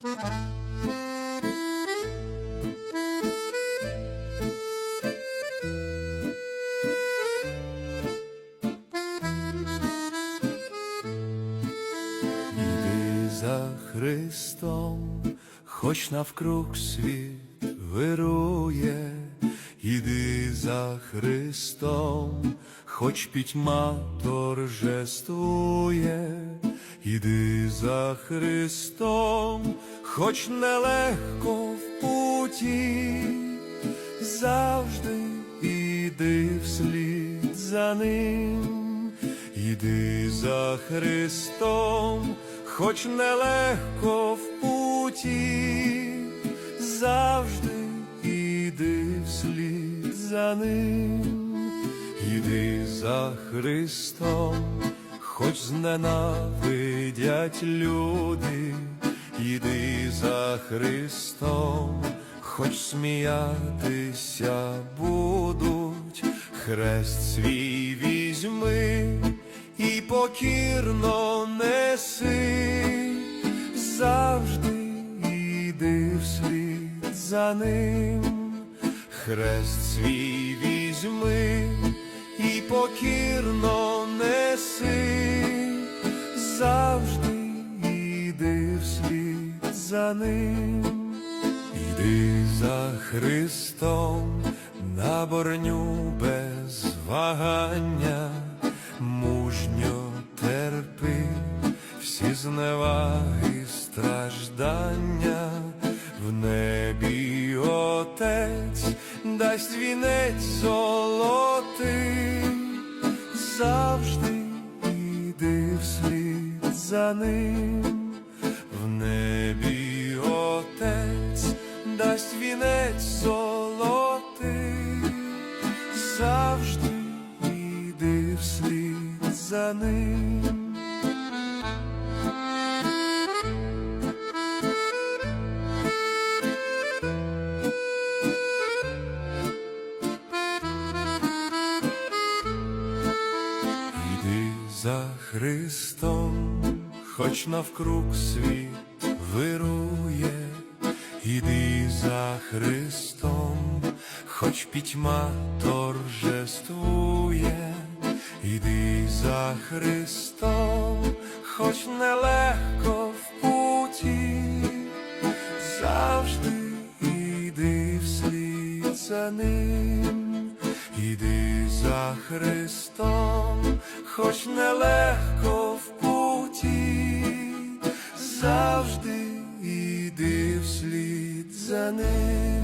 За Христом, хоч навкруг світ вирує, іди за Христом, хоч пітьма торжествує, іди за Христом, хоч нелегко в путі, завжди іди вслід за ним. Іди за Христом, хоч нелегко в путі, завжди іди вслід за ним, іди за Христом, хоч зненавидять люди, іди за Христом, хоч сміятися будуть, хрест свій візьми і покірно неси, завжди іди вслід за ним, хрест свій візьми і покірно вслід за ним. Іди за Христом на борню без вагання, мужньо терпи всі зневаги, страждання, в небі Отець дасть вінець золотий, завжди іди вслід за ним в небі Отець дасть вінець золотий, завжди іди вслід за ним. За Христом, хоч навкруг світ вирує, іди за Христом, хоч пітьма торжествує, іди за Христом, хоч нелегко в путі, завжди іди вслід за ним. Іди за Христом, хоч нелегко за ним.